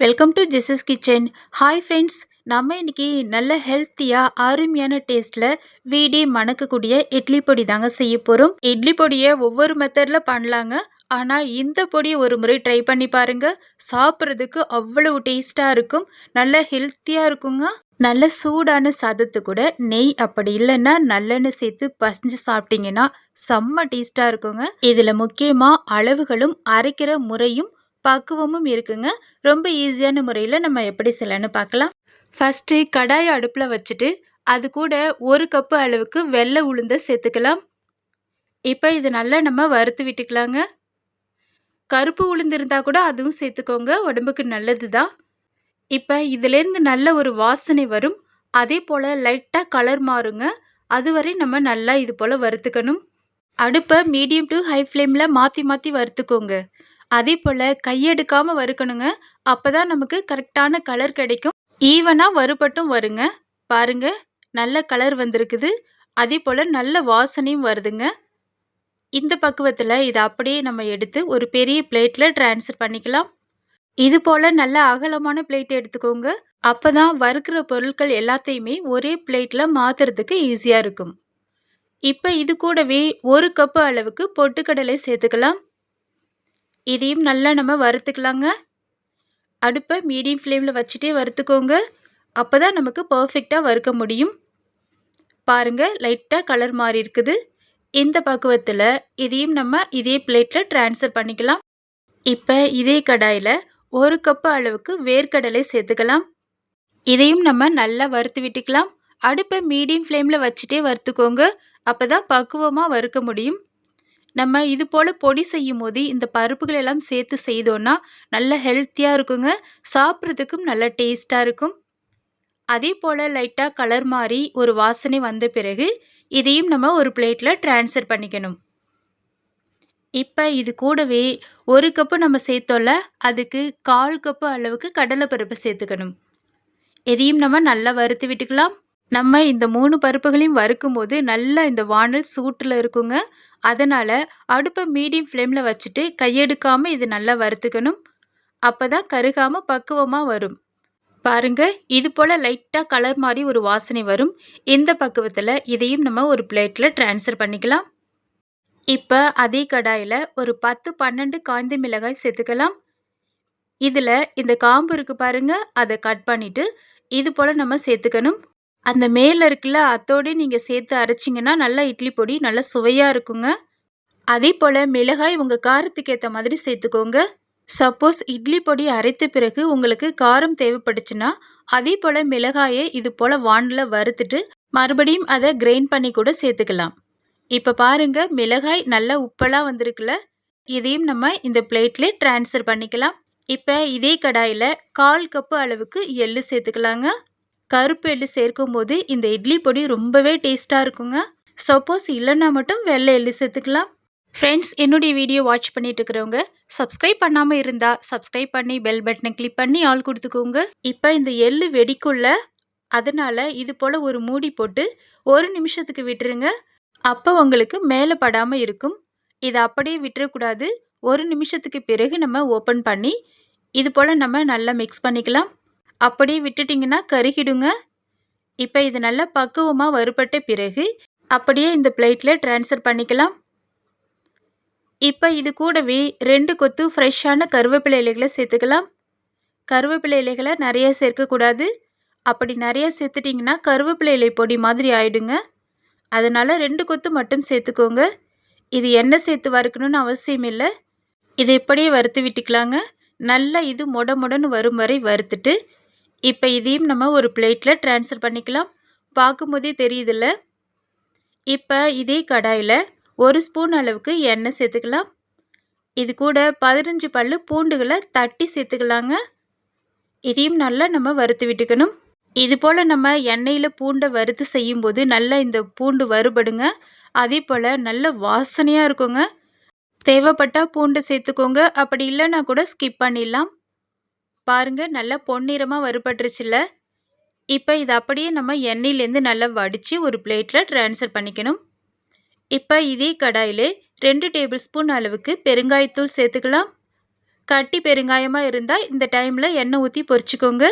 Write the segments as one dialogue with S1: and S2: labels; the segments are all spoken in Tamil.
S1: Welcome to Jesus kitchen hi friends நம்ம இன்னைக்கு நல்ல ஹெல்த்தியாக அருமையான டேஸ்ட்டில் வீடே மணக்கக்கூடிய இட்லி பொடி தாங்க செய்ய போகிறோம் இட்லி பொடியை ஒவ்வொரு மெத்தடில் பண்ணலாங்க. ஆனால் இந்த பொடியை ஒரு முறை ட்ரை பண்ணி பாருங்க. சாப்பிட்றதுக்கு அவ்வளவு டேஸ்ட்டாக இருக்கும். நல்ல ஹெல்த்தியாக இருக்குங்க. நல்ல சூடான சாதத்து கூட நெய் அப்படி இல்லைன்னா நல்லெண்ணெய் சேர்த்து பசஞ்சு சாப்பிட்டீங்கன்னா செம்ம டேஸ்ட்டாக இருக்குங்க. இதில் முக்கியமாக அளவுகளும் அரைக்கிற முறையும் பக்குவமும் இருக்குங்க. ரொம்ப ஈஸியான முறையில் நம்ம எப்படி செய்யலான்னு பார்க்கலாம். ஃபஸ்ட்டு கடாயை அடுப்பில் வச்சுட்டு அது கூட ஒரு கப்பு அளவுக்கு வெள்ளை உளுந்தை சேர்த்துக்கலாம். இப்போ இது நல்லா நம்ம வறுத்து விட்டுக்கலாங்க. கருப்பு உளுந்து இருந்தால் கூட அதுவும் சேர்த்துக்கோங்க. உடம்புக்கு நல்லது தான் இப்போ இதுலேருந்து நல்ல ஒரு வாசனை வரும். அதே போல் லைட்டாக கலர் மாறுங்க. அதுவரை நம்ம நல்லா இது போல் வறுத்துக்கணும். அடுப்பை மீடியம் டு ஹை ஃப்ளேமில் மாற்றி மாற்றி வறுத்துக்கோங்க. அதே போல் கையெடுக்காமல் வறுக்கணுங்க. அப்போ தான் நமக்கு கரெக்டான கலர் கிடைக்கும். ஈவனாக வறுபட்டும் வருங்க. பாருங்க நல்ல கலர் வந்திருக்குது. அதே போல் நல்ல வாசனையும் வருதுங்க. இந்த பக்குவத்தில் இதை அப்படியே நம்ம எடுத்து ஒரு பெரிய பிளேட்டில் ட்ரான்ஸ்ஃபர் பண்ணிக்கலாம். இது போல் நல்ல அகலமான பிளேட் எடுத்துக்கோங்க. அப்போ தான் வறுக்கிற பொருட்கள் எல்லாத்தையுமே ஒரே பிளேட்டில் மாற்றுறதுக்கு ஈஸியாக இருக்கும். இப்போ இது கூடவே ஒரு கப்பு அளவுக்கு பொட்டுக்கடலை சேர்த்துக்கலாம். இதையும் நல்லா நம்ம வறுத்துக்கலாங்க. அடுப்பை மீடியம் ஃப்ளேமில் வச்சுட்டே வறுத்துக்கோங்க. அப்போ தான் நமக்கு பர்ஃபெக்டாக வறுக்க முடியும். பாருங்கள் லைட்டாக கலர் மாறி இருக்குது. இந்த பக்குவத்தில் இதையும் நம்ம இதே பிளேட்டில் ட்ரான்ஸ்ஃபர் பண்ணிக்கலாம். இப்போ இதே கடாயில் ஒரு கப்பு அளவுக்கு வேர்க்கடலை சேர்த்துக்கலாம். இதையும் நம்ம நல்லா வறுத்து விட்டுக்கலாம். அடுப்பை மீடியம் ஃப்ளேமில் வச்சுட்டே வறுத்துக்கோங்க. அப்போ தான் பக்குவமாக வறுக்க முடியும். நம்ம இது போல் பொடி செய்யும் போது இந்த பருப்புகள் எல்லாம் சேர்த்து செய்தோன்னா நல்ல ஹெல்த்தியாக இருக்குங்க. சாப்பிட்றதுக்கும் நல்ல டேஸ்ட்டாக இருக்கும். அதே போல் லைட்டாக கலர் மாறி ஒரு வாசனை வந்த பிறகு இதையும் நம்ம ஒரு பிளேட்டில் ட்ரான்ஸ்ஃபர் பண்ணிக்கணும். இப்போ இது கூடவே ஒரு கப்பு நம்ம சேர்த்தோம்ல அதுக்கு கால் கப்பு அளவுக்கு கடலைப்பருப்பு சேர்த்துக்கணும். இதையும் நம்ம நல்லா வறுத்து விட்டுக்கலாம். நம்ம இந்த மூணு பருப்புகளையும் வறுக்கும்போது நல்லா இந்த வானல் சூட்டில் இருக்குங்க. அதனால் அடுப்பை மீடியம் ஃப்ளேமில் வச்சுட்டு கையெடுக்காமல் இது நல்லா வறுத்துக்கணும். அப்போ தான் கருகாமல் பக்குவமாக வரும். பாருங்க இது போல் லைட்டாக கலர் மாதிரி ஒரு வாசனை வரும். இந்த பக்குவத்தில் இதையும் நம்ம ஒரு பிளேட்டில் ட்ரான்ஸ்ஃபர் பண்ணிக்கலாம். இப்போ அதே கடாயில் ஒரு பத்து பன்னெண்டு காய்ந்த மிளகாய் சேர்த்துக்கலாம். இதில் இந்த காம்பு இருக்குது பாருங்கள் அதை கட் பண்ணிவிட்டு இது போல் நம்ம சேர்த்துக்கணும். அந்த மேலே இருக்குல்ல அத்தோடு நீங்கள் சேர்த்து அரைச்சிங்கன்னா நல்லா இட்லி பொடி நல்லா சுவையாக இருக்குங்க. அதே போல் மிளகாய் உங்கள் காரத்துக்கு ஏற்ற மாதிரி சேர்த்துக்கோங்க. சப்போஸ் இட்லி பொடி அரைத்த பிறகு உங்களுக்கு காரம் தேவைப்பட்டுச்சுன்னா அதே போல் மிளகாயை இது போல் வானில் வறுத்துட்டு மறுபடியும் அதை கிரைண்ட் பண்ணி கூட சேர்த்துக்கலாம். இப்போ பாருங்கள் மிளகாய் நல்லா உப்பெல்லாம் வந்திருக்குல்ல இதையும் நம்ம இந்த பிளேட்லேயே ட்ரான்ஸ்ஃபர் பண்ணிக்கலாம். இப்போ இதே கடாயில் கால் கப்பு அளவுக்கு எள்ளு சேர்த்துக்கலாங்க. கருப்பு எள்ளு சேர்க்கும் போது இந்த இட்லி பொடி ரொம்பவே டேஸ்ட்டாக இருக்குங்க. சப்போஸ் இல்லைன்னா மட்டும் வெள்ளை எள்ளு சேர்த்துக்கலாம். ஃப்ரெண்ட்ஸ் என்னுடைய வீடியோ வாட்ச் பண்ணிட்டு இருக்கிறவங்க சப்ஸ்கிரைப் பண்ணாமல் இருந்தால் சப்ஸ்கிரைப் பண்ணி பெல் பட்டனை கிளிக் பண்ணி ஆள் கொடுத்துக்கோங்க. இப்போ இந்த எள்ளு வெடிக்குள்ள அதனால் இது போல் ஒரு மூடி போட்டு ஒரு நிமிஷத்துக்கு விட்டுருங்க. அப்போ உங்களுக்கு மேலே படாமல் இருக்கும். இதை அப்படியே விட்டுறக்கூடாது. ஒரு நிமிஷத்துக்கு பிறகு நம்ம ஓப்பன் பண்ணி இது போல் நம்ம நல்லா மிக்ஸ் பண்ணிக்கலாம். அப்படியே விட்டுட்டிங்கன்னா கருகிடுங்க. இப்போ இது நல்லா பக்குவமாக வறுபட்ட பிறகு அப்படியே இந்த பிளேட்டில் ட்ரான்ஸ்ஃபர் பண்ணிக்கலாம். இப்போ இது கூடவே ரெண்டு கொத்து ஃப்ரெஷ்ஷான கருவேப்பிலை இலைகளை சேர்த்துக்கலாம். கருவேப்பிலை இலைகளை நிறைய சேர்க்கக்கூடாது. அப்படி நிறைய சேர்த்துட்டிங்கன்னா கருவேப்பிலை இலை பொடி மாதிரி ஆயிடுங்க. அதனால் ரெண்டு கொத்து மட்டும் சேர்த்துக்கோங்க. இது எண்ணெய் சேர்த்து வறுக்கணும்னு அவசியம் இல்லை. இதை இப்படியே வறுத்து விட்டுக்கலாங்க. நல்லா இது மொட மொடன்னு வரும் வரை வறுத்துட்டு இப்போ இதையும் நம்ம ஒரு பிளேட்டில் ட்ரான்ஸ்ஃபர் பண்ணிக்கலாம். பார்க்கும்போதே தெரியுதுல்ல? இப்போ இதே கடாயில் ஒரு ஸ்பூன் அளவுக்கு எண்ணெய் சேர்த்துக்கலாம். இது கூட பதினஞ்சு பல் பூண்டுகளை தட்டி சேர்த்துக்கலாங்க. இதையும் நல்லா நம்ம வறுத்து விட்டுக்கணும். இது போல் நம்ம எண்ணெயில் பூண்டை வறுத்து செய்யும்போது நல்லா இந்த பூண்டு வறுபடுங்க. அதே போல் நல்ல வாசனையாக இருக்குங்க. தேவைப்பட்டால் பூண்டை சேர்த்துக்கோங்க. அப்படி இல்லைன்னா கூட ஸ்கிப் பண்ணிடலாம். பாருங்க நல்லா பொன்னிறமாக வறுபட்டுருச்சுல்ல. இப்போ இது அப்படியே நம்ம எண்ணெயிலேருந்து நல்லா வடித்து ஒரு பிளேட்டில் ட்ரான்ஸ்ஃபர் பண்ணிக்கணும். இப்போ இதே கடாயிலே ரெண்டு டேபிள் ஸ்பூன் அளவுக்கு பெருங்காயத்தூள் சேர்த்துக்கலாம். கட்டி பெருங்காயமாக இருந்தால் இந்த டைமில் எண்ணெய் ஊற்றி பொறிச்சிக்கோங்க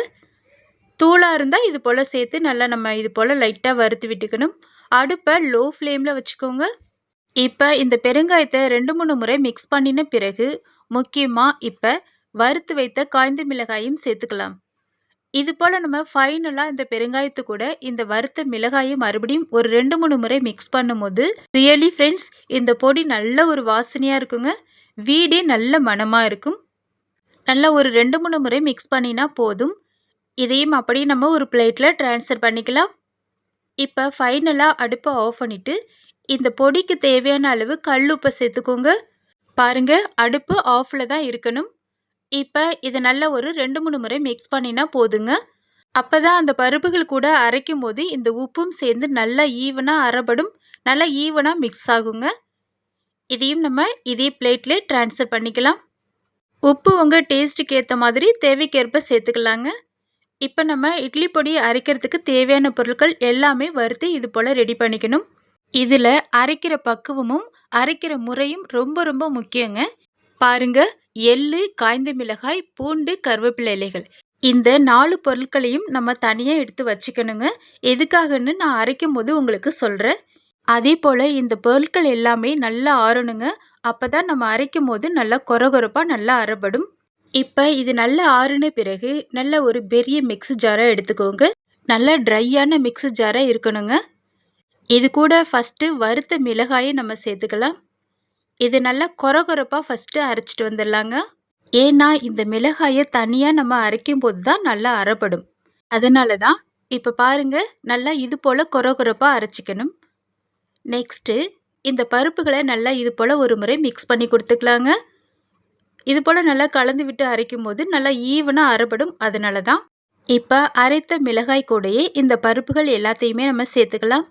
S1: தூளாக இருந்தால் இது போல் சேர்த்து நல்லா நம்ம இது போல் லைட்டாக வறுத்து விட்டுக்கணும். அடுப்பை லோ ஃப்ளேமில் வச்சுக்கோங்க. இப்போ இந்த பெருங்காயத்தை ரெண்டு மூணு முறை மிக்ஸ் பண்ணின பிறகு முக்கியமாக இப்போ வறுத்து வைத்த காய்ந்த மிளகாயும் சேர்த்துக்கலாம். இது போல் நம்ம ஃபைனலாக இந்த பெருங்காயத்து கூட இந்த வறுத்த மிளகாயை மறுபடியும் ஒரு ரெண்டு மூணு முறை மிக்ஸ் பண்ணும்போது ரியலி ஃப்ரெண்ட்ஸ் இந்த பொடி நல்ல ஒரு வாசனையாக இருக்குங்க. வீடே நல்ல மணமாக இருக்கும். நல்லா ஒரு ரெண்டு மூணு முறை மிக்ஸ் பண்ணினா போதும். இதையும் அப்படியே நம்ம ஒரு பிளேட்டில் ட்ரான்ஸ்ஃபர் பண்ணிக்கலாம். இப்போ ஃபைனலாக அடுப்பை ஆஃப் பண்ணிவிட்டு இந்த பொடிக்கு தேவையான அளவு கல் உப்பை சேர்த்துக்கோங்க. பாருங்கள் அடுப்பு ஆஃபில் தான் இருக்கணும். இப்போ இதை நல்லா ஒரு ரெண்டு மூணு முறை மிக்ஸ் பண்ணினா போதுங்க. அப்போ தான் அந்த பருப்புகள் கூட அரைக்கும் போது இந்த உப்பும் சேர்ந்து நல்லா ஈவனாக அரைபடும் நல்லா ஈவனாக மிக்ஸ் ஆகுங்க. இதையும் நம்ம இதே பிளேட்லேயே ட்ரான்ஸ்ஃபர் பண்ணிக்கலாம். உப்பு உங்கள் டேஸ்ட்டுக்கு ஏற்ற மாதிரி தேவைக்கேற்ப சேர்த்துக்கலாங்க. இப்போ நம்ம இட்லி பொடி அரைக்கிறதுக்கு தேவையான பொருட்கள் எல்லாமே வறுத்து இது போல் ரெடி பண்ணிக்கணும். இதில் அரைக்கிற பக்குவமும் அரைக்கிற முறையும் ரொம்ப ரொம்ப முக்கியங்க. பாருங்க எள்ளு காய்ந்த மிளகாய் பூண்டு கருவேப்பிலை இலைகள். இந்த நாலு பொருட்களையும் நம்ம தனியாக எடுத்து வச்சுக்கணுங்க. எதுக்காகன்னு நான் அரைக்கும் போது உங்களுக்கு சொல்கிறேன் அதே போல் இந்த பொருட்கள் எல்லாமே நல்லா ஆறணுங்க. அப்போ தான் நம்ம அரைக்கும் போது நல்லா கொரகொரப்பாக நல்லா அறப்படும் இப்போ இது நல்லா ஆறுன பிறகு நல்ல ஒரு பெரிய மிக்ஸி ஜாராக எடுத்துக்கோங்க. நல்ல ட்ரையான மிக்ஸி ஜாராக இருக்கணுங்க. இது கூட ஃபஸ்ட்டு வறுத்த மிளகாயை நம்ம சேர்த்துக்கலாம். இது நல்லா கொரகொரப்பாக ஃபஸ்ட்டு அரைச்சிட்டு வந்துடலாங்க. ஏன்னா இந்த மிளகாயை தனியாக நம்ம அரைக்கும் போது தான் நல்லா அரைப்படும் அதனால தான் இப்போ பாருங்கள் நல்லா இது போல் கொரகொரப்பாக அரைச்சிக்கணும். நெக்ஸ்ட்டு இந்த பருப்புகளை நல்லா இது போல் ஒரு முறை மிக்ஸ் பண்ணி கொடுத்துக்கலாங்க. இது போல் நல்லா கலந்து விட்டு அரைக்கும் போது நல்லா ஈவனாக அரைப்படும் அதனால தான் இப்போ அரைத்த மிளகாய் கூடையே இந்த பருப்புகள் எல்லாத்தையுமே நம்ம சேர்த்துக்கலாம்.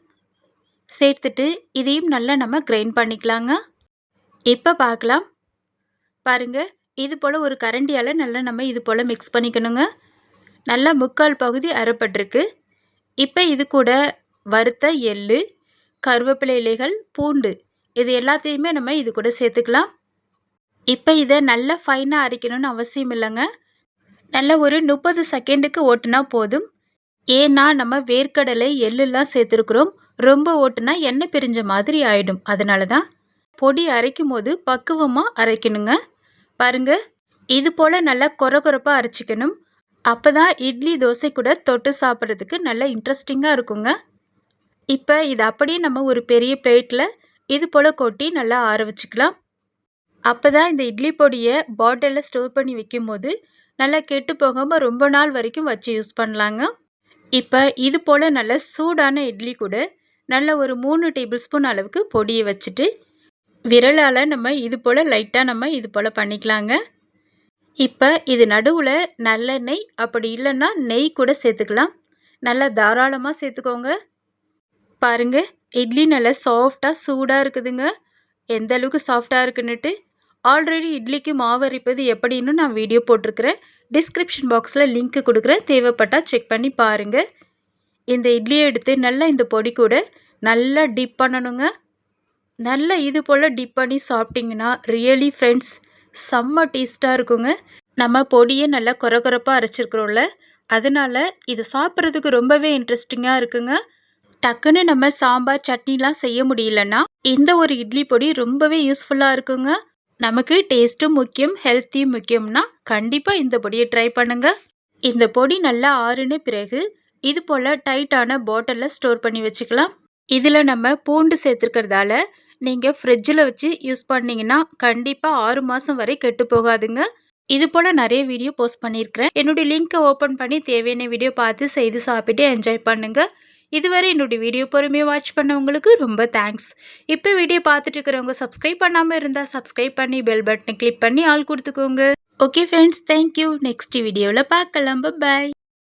S1: சேர்த்துட்டு இதையும் நல்லா நம்ம கிரைண்ட் பண்ணிக்கலாங்க. இப்போ பார்க்கலாம் பாருங்கள் இது போல் ஒரு கரண்டியால் நல்லா நம்ம இது போல் மிக்ஸ் பண்ணிக்கணுங்க. நல்லா முக்கால் பகுதி அரைப்பட்டிருக்கு இப்போ இது கூட வறுத்த எள்ளு கருவேப்பிலை இலைகள் பூண்டு இது எல்லாத்தையுமே நம்ம இது கூட சேர்த்துக்கலாம். இப்போ இதை நல்லா ஃபைனாக அரைக்கணும்னு அவசியம் இல்லைங்க. நல்லா ஒரு முப்பது செகண்டுக்கு ஓட்டுனா போதும். ஏன்னா நம்ம வேர்க்கடலை எள்ளுலாம் சேர்த்துருக்குறோம். ரொம்ப ஓட்டுனா எண்ணெய் பிரிஞ்ச மாதிரி ஆகிடும் அதனால தான் பொடி அரைக்கும் போது பக்குவமாக அரைக்கணுங்க. பாருங்க இது போல் நல்லா கொரகொரப்பாக அரைச்சிக்கணும். அப்போ தான் இட்லி தோசை கூட தொட்டு சாப்பிட்றதுக்கு நல்லா இன்ட்ரெஸ்டிங்காக இருக்குங்க. இப்போ இது அப்படியே நம்ம ஒரு பெரிய பிளேட்டில் இது போல் கொட்டி நல்லா ஆற வச்சுக்கலாம். அப்போ தான் இந்த இட்லி பொடியை பாட்டிலில் ஸ்டோர் பண்ணி வைக்கும்போது நல்லா கெட்டு போகாமல் ரொம்ப நாள் வரைக்கும் வச்சு யூஸ் பண்ணலாங்க. இப்போ இது போல் நல்ல சூடான இட்லி கூட நல்ல ஒரு மூணு டேபிள் ஸ்பூன் அளவுக்கு பொடியை வச்சுட்டு விரலால் நம்ம இது போல் லைட்டாக நம்ம இது போல் பண்ணிக்கலாங்க. இப்போ இது நடுவில் நல்லெண்ணெய் அப்படி இல்லைன்னா நெய் கூட சேர்த்துக்கலாம். நல்லா தாராளமாக சேர்த்துக்கோங்க. பாருங்கள் இட்லி நல்லா சாஃப்டாக சூடாக இருக்குதுங்க. எந்த அளவுக்கு சாஃப்டாக இருக்குன்னுட்டு. ஆல்ரெடி இட்லிக்கு மாவு அரைப்பது எப்படின்னு நான் வீடியோ போட்டிருக்கிறேன். டிஸ்கிரிப்ஷன் பாக்ஸில் லிங்க்கு கொடுக்குறேன். தேவைப்பட்டால் செக் பண்ணி பாருங்கள் இந்த இட்லியை எடுத்து நல்லா இந்த பொடி கூட நல்லா டிப் பண்ணணுங்க. நல்லா இது போல் டிப் பண்ணி சாப்பிட்டிங்கன்னா ரியலி ஃப்ரெண்ட்ஸ் செம்ம டேஸ்ட்டாக இருக்குங்க. நம்ம பொடியை நல்லா குறகுறப்பாக அரைச்சிருக்கிறோம்ல அதனால் இது சாப்பிட்றதுக்கு ரொம்பவே இன்ட்ரெஸ்டிங்காக இருக்குங்க. டக்குன்னு நம்ம சாம்பார் சட்னிலாம் செய்ய முடியலன்னா இந்த ஒரு இட்லி பொடி ரொம்பவே யூஸ்ஃபுல்லாக இருக்குங்க. நமக்கு டேஸ்ட்டும் முக்கியம் ஹெல்த்தியும் முக்கியம்னா கண்டிப்பாக இந்த பொடியை ட்ரை பண்ணுங்கள் இந்த பொடி நல்லா ஆறுன பிறகு இது போல் டைட்டான பாட்டிலில் ஸ்டோர் பண்ணி வச்சுக்கலாம். இதில் நம்ம பூண்டு சேர்த்துருக்கிறதால நீங்கள் ஃப்ரிட்ஜில் வச்சு யூஸ் பண்ணிங்கன்னா கண்டிப்பாக ஆறு மாதம் வரை கெட்டு போகாதுங்க. இது போல் நிறைய வீடியோ போஸ்ட் பண்ணியிருக்கிறேன். என்னுடைய லிங்க்கை ஓப்பன் பண்ணி தேவையான வீடியோ பார்த்து செய்து சாப்பிட்டு என்ஜாய் பண்ணுங்கள் இதுவரை என்னுடைய வீடியோ பொறுமையாக வாட்ச் பண்ணவங்களுக்கு ரொம்ப தேங்க்ஸ் இப்போ வீடியோ பார்த்துட்டு இருக்கிறவங்க சப்ஸ்கிரைப் பண்ணாமல் இருந்தால் சப்ஸ்கிரைப் பண்ணி பெல் பட்டனை கிளிக் பண்ணி ஆள் கொடுத்துக்கோங்க. ஓகே ஃப்ரெண்ட்ஸ் தேங்க்யூ நெக்ஸ்ட் வீடியோவில் பார்க்கலாம். பாய்